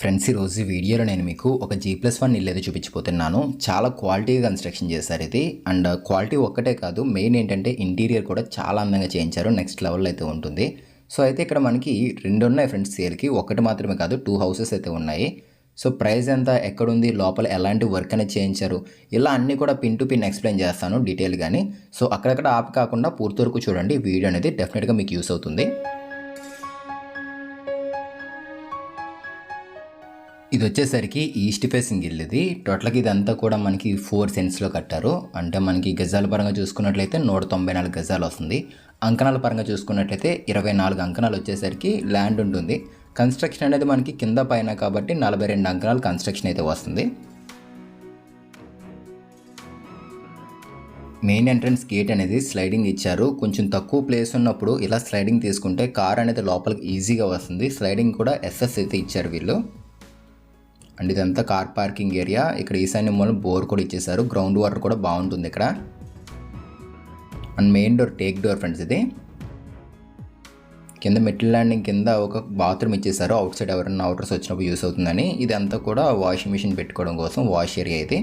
Friends ఈరోజు వీడియోలో నేను మీకు ఒక జీ ప్లస్ వన్ ఇల్లు అయితే చూపించిపోతున్నాను చాలా క్వాలిటీగా కన్స్ట్రక్షన్ చేశారు ఇది. అండ్ క్వాలిటీ ఒక్కటే కాదు మెయిన్ ఏంటంటే ఇంటీరియర్ కూడా చాలా అందంగా చేయించారు. నెక్స్ట్ లెవెల్ అయితే ఉంటుంది. సో అయితే ఇక్కడ మనకి రెండు ఉన్నాయి ఫ్రెండ్స్ సేల్కి ఒకటి మాత్రమే కాదు టూ హౌసెస్ అయితే ఉన్నాయి. సో ప్రైస్ ఎంత ఎక్కడుంది లోపల ఎలాంటి వర్క్ అనేది చేయించారు? ఇలా అన్నీ కూడా పిన్ టు పిన్ ఎక్స్ప్లెయిన్ చేస్తాను డీటెయిల్ కానీ సో అక్కడక్కడ ఆప్ కాకుండా పూర్తి వరకు చూడండి. వీడియో అనేది డెఫినెట్గా మీకు యూస్ అవుతుంది. ఇది వచ్చేసరికి ఈస్ట్ ఫేసింగ్ ఇల్లు ఇది టోటల్గా ఇదంతా కూడా మనకి ఫోర్ సెన్స్లో కట్టారు. అంటే మనకి గజాల పరంగా చూసుకున్నట్లయితే నూట తొంభై నాలుగు గజాలు వస్తుంది. అంకణాల పరంగా చూసుకున్నట్లయితే ఇరవై నాలుగు అంకణాలు వచ్చేసరికి ల్యాండ్ ఉంటుంది. కన్స్ట్రక్షన్ అనేది మనకి కింద పైన కాబట్టి నలభై రెండు అంకణాలు కన్స్ట్రక్షన్ అయితే వస్తుంది. మెయిన్ ఎంట్రన్స్ గేట్ అనేది స్లైడింగ్ ఇచ్చారు. కొంచెం తక్కువ ప్లేస్ ఉన్నప్పుడు ఇలా స్లైడింగ్ తీసుకుంటే కార్ అనేది లోపలికి ఈజీగా వస్తుంది. స్లైడింగ్ కూడా ఎస్ఎస్ అయితే ఇచ్చారు వీళ్ళు. అండ్ ఇదంతా కార్ పార్కింగ్ ఏరియా. ఇక్కడ ఈశాన్య మూలం బోర్ కూడా ఇచ్చేసారు గ్రౌండ్ వాటర్ కూడా బాగుంటుంది ఇక్కడ. And main door teak door friends ఇది. కింద మెట్ల ల్యాండింగ్ కింద ఒక బాత్రూమ్ ఇచ్చేసారు అవుట్ సైడ్ ఎవరైనా అవుటర్స్ వచ్చినప్పుడు యూస్ అవుతుందని. ఇది అంతా కూడా వాషింగ్ మిషన్ పెట్టుకోవడం కోసం వాష్ ఏరియా ఇది.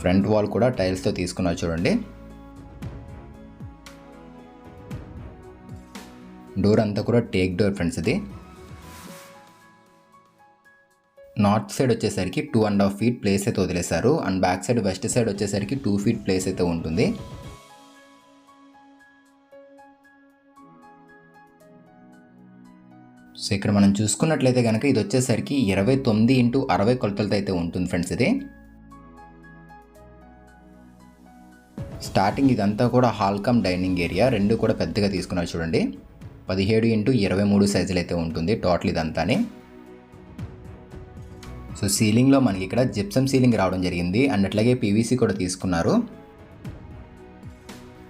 ఫ్రంట్ వాల్ కూడా టైల్స్తో తీసుకున్నారు చూడండి. డోర్ అంతా కూడా టేక్ డోర్ ఫ్రెండ్స్ ఇది. నార్త్ సైడ్ వచ్చేసరికి two and half feet place అయితే వదిలేశారు. And back side west side వచ్చేసరికి టూ ఫీట్ ప్లేస్ అయితే ఉంటుంది. సో ఇక్కడ మనం చూసుకున్నట్లయితే కనుక ఇది వచ్చేసరికి ఇరవై తొమ్మిది ఇంటూ అరవై కొలతలతో అయితే ఉంటుంది ఫ్రెండ్స్ ఇది. స్టార్టింగ్ ఇదంతా కూడా హాల్కమ్ డైనింగ్ ఏరియా. రెండు కూడా పెద్దగా తీసుకున్నారు చూడండి. పదిహేడు ఇంటూ ఇరవై మూడు సైజులు అయితే ఉంటుంది టోటల్ ఇదంతానే. సో సీలింగ్లో మనకి ఇక్కడ జిప్సమ్ సీలింగ్ రావడం జరిగింది అండ్ అట్లాగే పీవీసీ కూడా తీసుకున్నారు.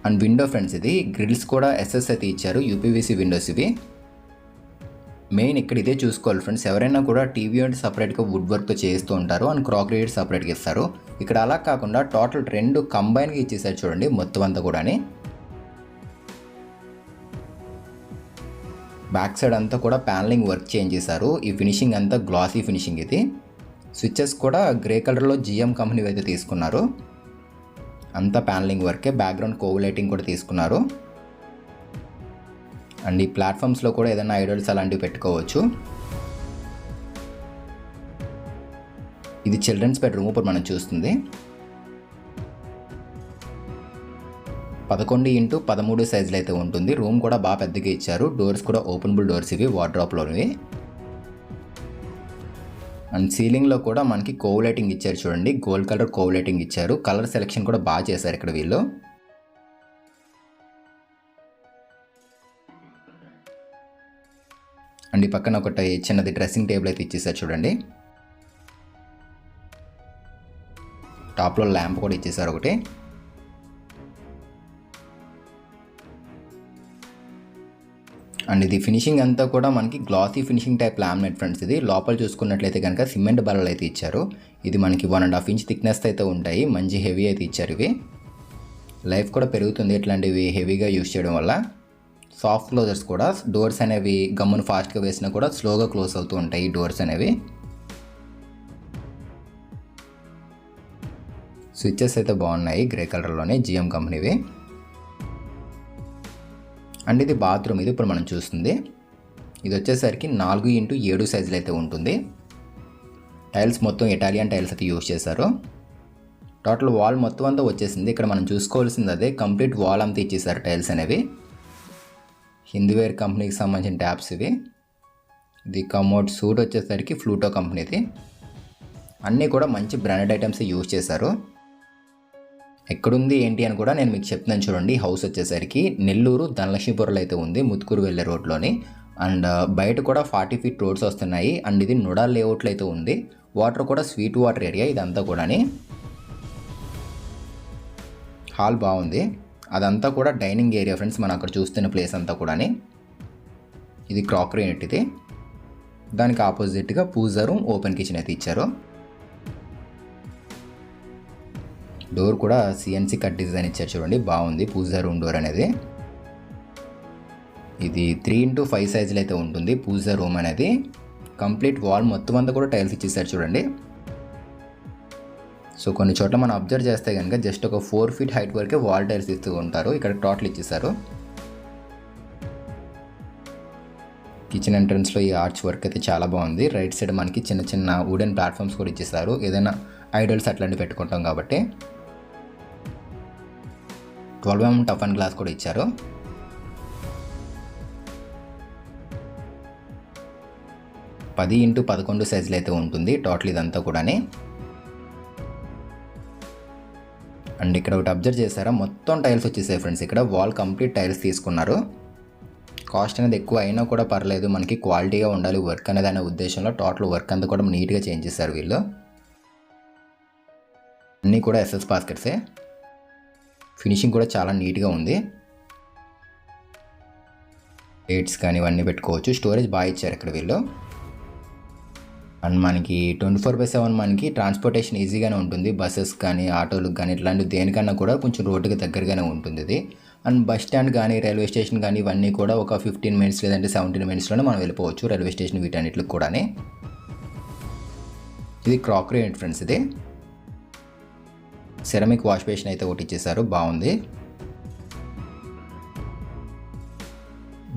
అండ్ విండో ఫ్రెండ్స్ ఇది గ్రిల్స్ కూడా ఎస్ఎస్ అయితే ఇచ్చారు యూపీవీసీ విండోస్ ఇవి. మెయిన్ ఇక్కడ ఇదే చూసుకోవాలి ఫ్రెండ్స్ ఎవరైనా కూడా టీవీ అంటే సపరేట్గా వుడ్ వర్క్తో చేస్తూ ఉంటారు అండ్ క్రాకరీ సపరేట్గా ఇస్తారు. ఇక్కడ అలా కాకుండా టోటల్ రెండు కంబైన్గా ఇచ్చేసారు చూడండి మొత్తం అంతా కూడాని. బ్యాక్ సైడ్ అంతా కూడా ప్యానలింగ్ వర్క్ చేంజ్ చేశారు ఈ ఫినిషింగ్ అంతా గ్లాసీ ఫినిషింగ్ ఇది. స్విచ్చెస్ కూడా గ్రే కలర్లో జిఎం కంపెనీ అయితే తీసుకున్నారు. అంతా ప్యానలింగ్ వర్కే. బ్యాక్గ్రౌండ్ కోవ్ లైటింగ్ కూడా తీసుకున్నారు. అండ్ ఈ ప్లాట్ఫామ్స్లో కూడా ఏదైనా ఐడల్స్ అలాంటివి పెట్టుకోవచ్చు. ఇది చిల్డ్రన్స్ బెడ్రూమ్. ఇప్పుడు మనం చూస్తుంది. పదకొండు ఇంటూ పదమూడు సైజులు అయితే ఉంటుంది. రూమ్ కూడా బాగా పెద్దగా ఇచ్చారు. డోర్స్ కూడా ఓపెనబుల్ డోర్స్ ఇవి వార్డ్రాప్లోనివి అండ్ సీలింగ్లో కూడా మనకి కోవ్ లైటింగ్ ఇచ్చారు చూడండి. గోల్డ్ కలర్ కోవ్ లైటింగ్ ఇచ్చారు. కలర్ సెలెక్షన్ కూడా బాగా చేశారు ఇక్కడ వీళ్ళు. అండ్ ఈ పక్కన ఒకటి చిన్నది డ్రెస్సింగ్ టేబుల్ అయితే ఇచ్చేసారు చూడండి. టాప్లో ల్యాంప్ కూడా ఇచ్చేసారు ఒకటి. అండ్ ఇది ఫినిషింగ్ అంతా కూడా మనకి glossy finishing type laminate friends ఇది లోపల చూసుకున్నట్లయితే కనుక సిమెంట్ బల్లలు అయితే ఇచ్చారు. ఇది మనకి one and half inch thickness అయితే ఉంటాయి. మంచి హెవీ అయితే ఇచ్చారు ఇవి. లైఫ్ కూడా పెరుగుతుంది ఇట్లాంటివి హెవీగా యూస్ చేయడం వల్ల. సాఫ్ట్ క్లోజర్స్ కూడా డోర్స్ అనేవి గమ్మును ఫాస్ట్గా వేసినా కూడా స్లోగా క్లోజ్ అవుతూ ఉంటాయి ఈ డోర్స్ అనేవి. స్విచ్చెస్ అయితే బాగున్నాయి గ్రే కలర్లోనే జిఎం కంపెనీవి అండ్ ఇది బాత్రూమ్. ఇది ఇప్పుడు మనం చూస్తుంది. ఇది వచ్చేసరికి నాలుగు ఇంటూ ఏడు సైజులు అయితే ఉంటుంది. టైల్స్ మొత్తం ఇటాలియన్ టైల్స్ అయితే యూజ్ చేశారు. టోటల్ వాల్ మొత్తం అంతా వచ్చేసింది. ఇక్కడ మనం చూసుకోవాల్సింది అదే కంప్లీట్ వాల్ అంతా ఇచ్చేసారు టైల్స్ అనేవి. హిందీవేర్ కంపెనీకి సంబంధించిన ట్యాప్స్ ఇవి. ఇది కమోడ్ సూట్ వచ్చేసరికి ఫ్లూటో కంపెనీది. అన్నీ కూడా మంచి బ్రాండెడ్ ఐటమ్స్ యూజ్ చేశారు. ఎక్కడుంది ఏంటి అని కూడా నేను మీకు చెప్తున్నాను చూడండి. హౌస్ వచ్చేసరికి నెల్లూరు ధనలక్ష్మీపురంలో అయితే ఉంది ముత్తుకూరు వెళ్ళే రోడ్లోని. అండ్ బయట కూడా ఫార్టీ ఫీట్ రోడ్స్ వస్తున్నాయి. అండ్ ఇది నుడా లేఅవుట్లో అయితే ఉంది. వాటర్ కూడా స్వీట్ వాటర్ ఏరియా ఇదంతా కూడాని. హాల్ బాగుంది. అదంతా కూడా డైనింగ్ ఏరియా ఫ్రెండ్స్ మనం అక్కడ చూస్తున్న ప్లేస్ అంతా కూడాని. ఇది క్రాకరీ యూనిట్ ఇది. దానికి ఆపోజిట్గా పూజా రూమ్ ఓపెన్ కిచెన్ అయితే ఇచ్చారు. డోర్ కూడా సిఎన్సి కట్ డిజైన్ ఇచ్చారు చూడండి బాగుంది. పూజా రూమ్ డోర్ అనేది. ఇది త్రీ ఇంటూ ఫైవ్ సైజులో అయితే ఉంటుంది పూజా రూమ్ అనేది. కంప్లీట్ వాల్ మొత్తం అంతా కూడా టైల్స్ ఇచ్చేసారు చూడండి. సో కొన్ని చోట్ల మనం అబ్జర్వ్ చేస్తే కనుక జస్ట్ ఒక ఫోర్ ఫీట్ హైట్ వరకే వాల్ టైల్స్ ఇస్తూ ఉంటారు. ఇక్కడ టోటల్ ఇచ్చేసారు. కిచెన్ ఎంట్రన్స్లో ఈ ఆర్చ్ వర్క్ అయితే చాలా బాగుంది. రైట్ సైడ్ మనకి చిన్న చిన్న వుడెన్ ప్లాట్ఫామ్స్ కూడా ఇచ్చేసారు. ఏదైనా ఐడల్స్ అట్లాంటివి పెట్టుకుంటాం కాబట్టి. Twelve MM tough and glass కూడా ఇచ్చారు. పది ఇంటూ పదకొండు సైజులు అయితే ఉంటుంది టోటల్ ఇదంతా కూడాని. అండ్ ఇక్కడ ఒకటి అబ్జర్వ్ చేశారా? మొత్తం టైల్స్ వచ్చేసాయి ఫ్రెండ్స్ ఇక్కడ. వాల్ కంప్లీట్ టైల్స్ తీసుకున్నారు. కాస్ట్ అనేది ఎక్కువ అయినా కూడా పర్లేదు. మనకి క్వాలిటీగా ఉండాలి. వర్క్ అనేది అనే ఉద్దేశంలో టోటల్ వర్క్ అంతా కూడా నీట్గా చేంజ్ చేశారు వీళ్ళు. అన్నీ కూడా ఎస్ఎస్ బాస్కెట్సే. ఫినిషింగ్ కూడా చాలా నీట్గా ఉంది. డేట్స్ కానీ ఇవన్నీ పెట్టుకోవచ్చు. స్టోరేజ్ బాగా ఇచ్చారు ఇక్కడ వీళ్ళు. అండ్ మనకి ట్వంటీ ఫోర్ బై సెవెన్ మనకి ట్రాన్స్పోర్టేషన్ ఈజీగానే ఉంటుంది. బస్సెస్ కానీ ఆటోలకు కానీ ఇట్లాంటి దేనికన్నా కూడా కొంచెం రోడ్డుకి దగ్గరగానే ఉంటుంది ఇది. అండ్ బస్ స్టాండ్ కానీ రైల్వే స్టేషన్ కానీ ఇవన్నీ కూడా ఒక ఫిఫ్టీన్ మినిట్స్ లేదంటే సెవెంటీన్ మినిట్స్లోనే మనం వెళ్ళిపోవచ్చు రైల్వే స్టేషన్ వీటన్నిటికి కూడా ఇది క్రాకరీ ఫ్రెండ్స్ ఇది. సెరమిక్ వాష్ బేషన్ అయితే ఒకటి ఇచ్చేసారు బాగుంది.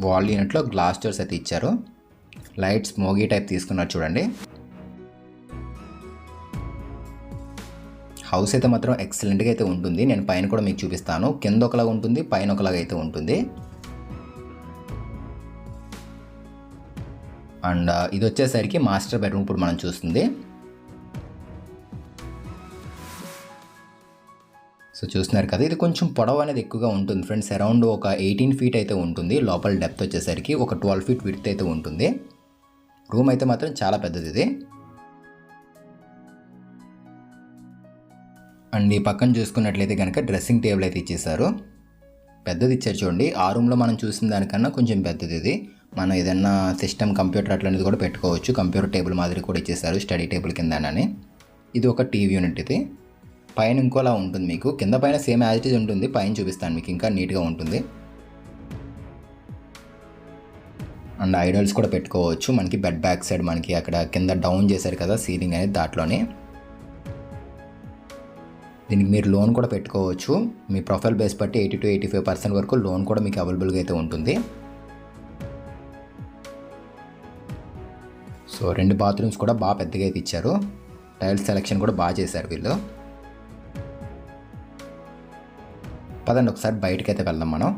వాల్ యూనిట్లో గ్లాస్ డోర్స్ అయితే ఇచ్చారు. లైట్స్ మోగీ టైప్ తీసుకున్నారు చూడండి. హౌస్ అయితే మాత్రం ఎక్సలెంట్గా అయితే ఉంటుంది. నేను పైన కూడా మీకు చూపిస్తాను. కింద ఒకలాగా ఉంటుంది పైన ఒకలాగా అయితే ఉంటుంది. అండ్ uh, ఇది వచ్చేసరికి మాస్టర్ బెడ్రూమ్ ఇప్పుడు మనం చూస్తుంది. సో చూస్తున్నారు కదా ఇది కొంచెం పొడవు అనేది ఎక్కువగా ఉంటుంది ఫ్రెండ్స్. అరౌండ్ ఒక ఎయిటీన్ ఫీట్ అయితే ఉంటుంది. లోపల డెప్త్ వచ్చేసరికి ఒక ట్వెల్వ్ ఫీట్ విడ్త్ అయితే ఉంటుంది. రూమ్ అయితే మాత్రం చాలా పెద్దది ఇది. అండ్ ఈ పక్కన చూసుకున్నట్లయితే కనుక డ్రెస్సింగ్ టేబుల్ అయితే ఇచ్చేసారు పెద్దది ఇచ్చారు చూడండి. ఆ రూమ్లో మనం చూసిన దానికన్నా కొంచెం పెద్దది ఇది. మనం ఏదన్నా సిస్టమ్ కంప్యూటర్ అట్లాంటిది కూడా పెట్టుకోవచ్చు. కంప్యూటర్ టేబుల్ మాదిరి కూడా ఇచ్చేసారు స్టడీ టేబుల్ కిందనని. ఇది ఒక టీవీ యూనిట్ ఇది. పైన ఇంకోలా ఉంటుంది మీకు. కింద పైన సేమ్ యాజిటీజ్ ఉంటుంది. పైన చూపిస్తాను మీకు ఇంకా నీట్గా ఉంటుంది. అండ్ ఐడల్స్ కూడా పెట్టుకోవచ్చు. మనకి బెడ్ బ్యాక్ సైడ్ మనకి అక్కడ కింద డౌన్ చేశారు కదా సీలింగ్ అనేది దాంట్లోనే. దీనికి మీరు లోన్ కూడా పెట్టుకోవచ్చు. మీ ప్రొఫైల్ బేస్ బట్టి eighty to eighty five percent వరకు లోన్ కూడా మీకు అవైలబుల్గా అయితే ఉంటుంది. సో రెండు బాత్రూమ్స్ కూడా బాగా పెద్దగా అయితే ఇచ్చారు. టైల్స్ సెలెక్షన్ కూడా బాగా చేశారు వీళ్ళు. పదండి ఒకసారి బయటకు అయితే వెళ్దాం మనం.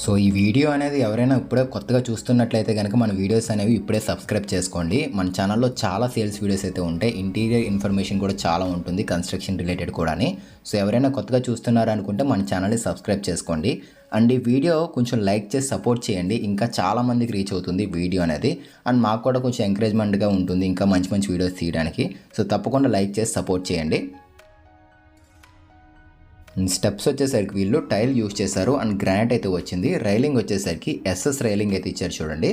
సో ఈ వీడియో అనేది ఎవరైనా ఇప్పుడే కొత్తగా చూస్తున్నట్లయితే కనుక మన వీడియోస్ అనేవి ఇప్పుడే సబ్స్క్రైబ్ చేసుకోండి. మన ఛానల్లో చాలా సేల్స్ వీడియోస్ అయితే ఉంటాయి. ఇంటీరియర్ ఇన్ఫర్మేషన్ కూడా చాలా ఉంటుంది కన్స్ట్రక్షన్ రిలేటెడ్ కూడాని. సో ఎవరైనా కొత్తగా చూస్తున్నారు అనుకుంటే మన ఛానల్ని సబ్స్క్రైబ్ చేసుకోండి. అండ్ ఈ వీడియో కొంచెం లైక్ చేసి సపోర్ట్ చేయండి. ఇంకా చాలామందికి రీచ్ అవుతుంది వీడియో అనేది. అండ్ మాకు కూడా కొంచెం ఎంకరేజ్మెంట్గా ఉంటుంది ఇంకా మంచి మంచి వీడియోస్ తీయడానికి. సో తప్పకుండా లైక్ చేసి సపోర్ట్ చేయండి. స్టెప్స్ వచ్చేసరికి వీళ్ళు టైల్ యూజ్ చేశారు అండ్ గ్రానైట్ అయితే వచ్చింది. రైలింగ్ వచ్చేసరికి ఎస్ఎస్ రైలింగ్ అయితే ఇచ్చారు చూడండి.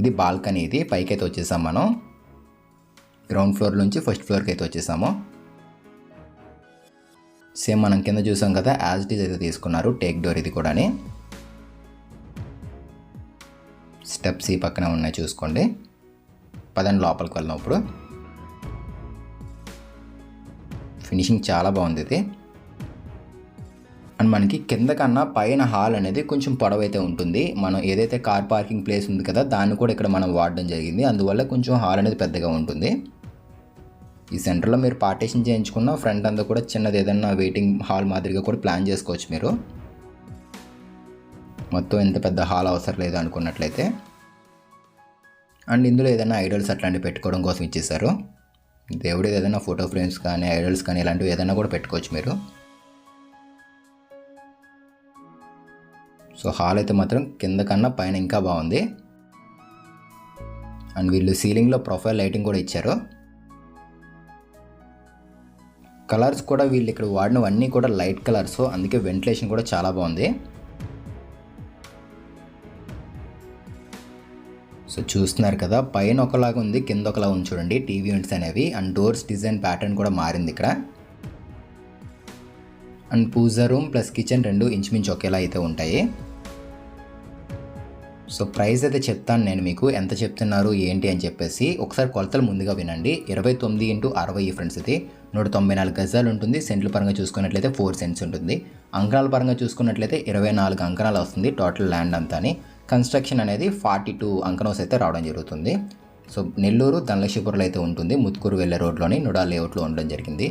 ఇది బాల్కనీ ఇది. పైకి అయితే వచ్చేసాం మనం. గ్రౌండ్ ఫ్లోర్ నుంచి ఫస్ట్ ఫ్లోర్కి అయితే వచ్చేసాము. సేమ్ మనం కింద చూసాం కదా యాజ్ ఇట్ ఈజ్ అయితే తీసుకున్నారు. టేక్ డోర్ ఇది కూడాని. స్టెప్స్ ఈ పక్కన ఉన్నాయి చూసుకోండి. పదండి లోపలికి వెళ్దాం ఇప్పుడు. ఫినిషింగ్ చాలా బాగుంది ఇది. అండ్ మనకి కింద కన్నా పైన హాల్ అనేది కొంచెం పొడవైతే ఉంటుంది. మనం ఏదైతే కార్ పార్కింగ్ ప్లేస్ ఉంది కదా దాన్ని కూడా ఇక్కడ మనం వాడడం జరిగింది. అందువల్ల కొంచెం హాల్ అనేది పెద్దగా ఉంటుంది. ఈ సెంటర్లో మీరు పార్టీషన్ చేయించుకున్న ఫ్రంట్ అంతా కూడా చిన్నది ఏదన్నా వెయిటింగ్ హాల్ మాదిరిగా కూడా ప్లాన్ చేసుకోవచ్చు మీరు. మొత్తం ఎంత పెద్ద హాల్ అవసరం లేదు అనుకున్నట్లయితే. అండ్ ఇందులో ఏదైనా ఐడల్స్ అట్లాంటివి పెట్టుకోవడం కోసం ఇచ్చేసారు దేవుడి ఏదైనా ఫోటో ఫ్రేమ్స్ కానీ ఐడల్స్ కానీ ఇలాంటివి ఏదైనా కూడా పెట్టుకోవచ్చు మీరు. సో హాల్ అయితే మాత్రం కింద కన్నా పైన ఇంకా బాగుంది. అండ్ వీళ్ళు సీలింగ్లో ప్రొఫైల్ లైటింగ్ కూడా ఇచ్చారు. కలర్స్ కూడా వీళ్ళు ఇక్కడ వాడినవన్నీ కూడా లైట్ కలర్స్ అందుకే వెంటిలేషన్ కూడా చాలా బాగుంది. సో చూస్తున్నారు కదా పైన ఒకలాగా ఉంది కింద ఒకలాగా ఉంది చూడండి టీవీ యూనిట్స్ అనేవి. అండ్ డోర్స్ డిజైన్ ప్యాటర్న్ కూడా మారింది ఇక్కడ. And puja room plus kitchen రెండు ఇంచుమించు ఒకేలా అయితే ఉంటాయి. సో ప్రైస్ అయితే చెప్తాను నేను మీకు ఎంత చెప్తున్నారు ఏంటి అని చెప్పేసి. ఒకసారి కొలతలు ముందుగా వినండి. ఇరవై తొమ్మిది ఇంటూ అరవై ఫ్రెండ్స్ ఇది. నూట తొంభై నాలుగు గజాలు ఉంటుంది. సెంట్ల పరంగా చూసుకున్నట్లయితే ఫోర్ సెంట్స్ ఉంటుంది. అంకణాల పరంగా చూసుకున్నట్లయితే ఇరవై నాలుగు అంకణాలు వస్తుంది టోటల్ ల్యాండ్ అంతాని. కన్స్ట్రక్షన్ అనేది ఫార్టీ టూ అంకనోస్ అయితే రావడం జరుగుతుంది. సో నెల్లూరు ధనలక్ష్మీపురంలో అయితే ఉంటుంది. ముత్కూరు వెళ్ళే రోడ్లోని నుడా లేఅవుట్లో ఉండడం జరిగింది.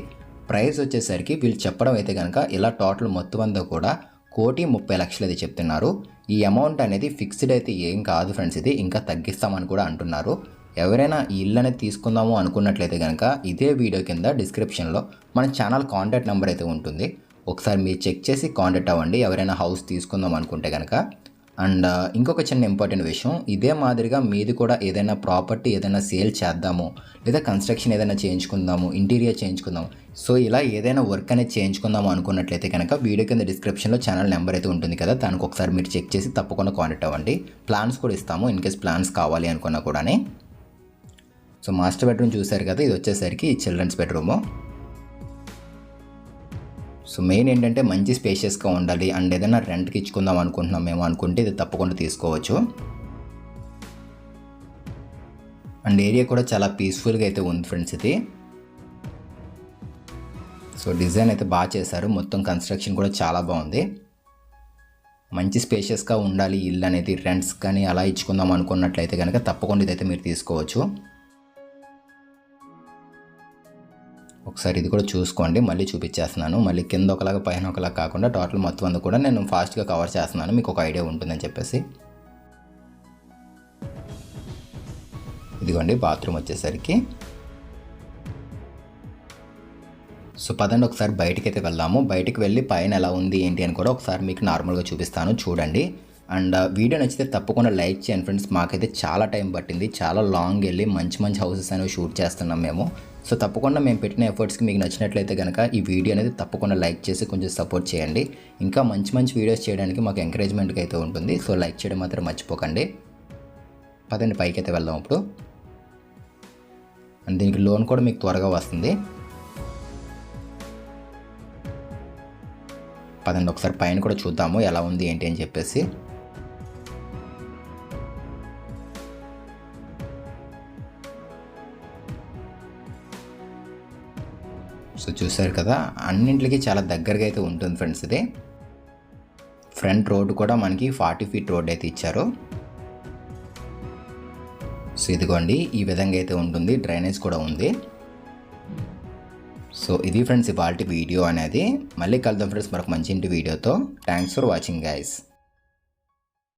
ప్రైస్ వచ్చేసరికి వీళ్ళు చెప్పడం అయితే కనుక ఇలా టోటల్ మొత్తం అంతా కూడా కోటి ముప్పై లక్షలు అయితే చెప్తున్నారు. ఈ అమౌంట్ అనేది ఫిక్స్డ్ అయితే ఏం కాదు ఫ్రెండ్స్ ఇది. ఇంకా తగ్గిస్తామని కూడా అంటున్నారు. ఎవరైనా ఈ ఇల్లు అనేది తీసుకుందాము అనుకున్నట్లయితే కనుక ఇదే వీడియో కింద డిస్క్రిప్షన్లో మన ఛానల్ కాంటాక్ట్ నెంబర్ అయితే ఉంటుంది. ఒకసారి మీరు చెక్ చేసి కాంటాక్ట్ అవ్వండి. ఎవరైనా హౌస్ తీసుకుందాం అనుకుంటే కనుక అండ్ ఇంకొక చిన్న ఇంపార్టెంట్ విషయం ఇదే మాదిరిగా మీది కూడా ఏదైనా ప్రాపర్టీ ఏదైనా సేల్ చేద్దాము లేదా కన్స్ట్రక్షన్ ఏదైనా చేయించుకుందాము ఇంటీరియర్ చేయించుకుందాము. సో ఇలా ఏదైనా వర్క్ అనేది చేయించుకుందాము అనుకున్నట్లయితే కనుక వీడియో కింద డిస్క్రిప్షన్లో ఛానల్ నెంబర్ అయితే ఉంటుంది కదా దానికి ఒకసారి మీరు చెక్ చేసి తప్పకుండా కాంటాక్ట్ అవ్వండి. ప్లాన్స్ కూడా ఇస్తాము ఇన్ కేస్ ప్లాన్స్ కావాలి అనుకున్నా కూడానే. సో మాస్టర్ బెడ్రూమ్ చూశారు కదా ఇది వచ్చేసరికి చిల్డ్రన్స్ బెడ్రూము. సో మెయిన్ ఏంటంటే మంచి స్పేషియస్గా ఉండాలి. అండ్ ఏదైనా రెంట్కి ఇచ్చుకుందాం అనుకుంటున్నాం మేము అనుకుంటే ఇది తప్పకుండా తీసుకోవచ్చు. అండ్ ఏరియా కూడా చాలా పీస్ఫుల్గా అయితే ఉంది ఫ్రెండ్స్ ఇది. సో డిజైన్ అయితే బాగా చేశారు. మొత్తం కన్స్ట్రక్షన్ కూడా చాలా బాగుంది. మంచి స్పేషియస్గా ఉండాలి ఇల్లు అనేది. రెంట్స్ కానీ అలా ఇచ్చుకుందాం అనుకున్నట్లయితే కనుక తప్పకుండా ఇదైతే మీరు తీసుకోవచ్చు. ఒకసారి ఇది కూడా చూసుకోండి. మళ్ళీ చూపించేస్తున్నాను. మళ్ళీ కింద ఒకలాగా పైన ఒకలాగా కాకుండా టోటల్ మొత్తం అంతా కూడా నేను ఫాస్ట్గా కవర్ చేస్తున్నాను. మీకు ఒక ఐడియా ఉంటుందని చెప్పేసి. ఇదిగోండి బాత్రూమ్ వచ్చేసరికి. సో పదండి ఒకసారి బయటికి అయితే వెళ్దాము. బయటికి వెళ్ళి పైన ఎలా ఉంది ఏంటి అని కూడా ఒకసారి మీకు నార్మల్గా చూపిస్తాను. చూడండి. అండ్ వీడియో నచ్చితే తప్పకుండా లైక్ చేయండి ఫ్రెండ్స్. మాకైతే చాలా టైం పట్టింది. చాలా లాంగ్ వెళ్ళి మంచి మంచి హౌసెస్ అనేవి షూట్ చేస్తున్నాం మేము. సో తప్పకుండా మేము పెట్టిన ఎఫర్ట్స్కి మీకు నచ్చినట్లయితే కనుక ఈ వీడియో అనేది తప్పకుండా లైక్ చేసి కొంచెం సపోర్ట్ చేయండి. ఇంకా మంచి మంచి వీడియోస్ చేయడానికి మాకు ఎంకరేజ్మెంట్గా అయితే ఉంటుంది. సో లైక్ చేయడం మాత్రం మర్చిపోకండి. పదండి పైకి అయితే వెళ్దాం ఇప్పుడు. అండ్ దీనికి లోన్ కూడా మీకు త్వరగా వస్తుంది. పదండి ఒకసారి పైన కూడా చూద్దాము ఎలా ఉంది ఏంటి అని చెప్పేసి. సో చూసారు కదా అన్నింటికి చాలా దగ్గరగా అయితే ఉంటుంది ఫ్రెండ్స్ ఇది. ఫ్రంట్ రోడ్ కూడా మనకి ఫార్టీ ఫీట్ రోడ్ అయితే ఇచ్చారు. సో ఇదిగోండి ఈ విధంగా అయితే ఉంటుంది డ్రైనేజ్ కూడా ఉంది. సో ఇది ఫ్రెండ్స్ ఇవాళ వీడియో అనేది. మళ్ళీ కలుద్దాం ఫ్రెండ్స్ మరొక మంచి ఇంటి వీడియోతో. Thanks for watching guys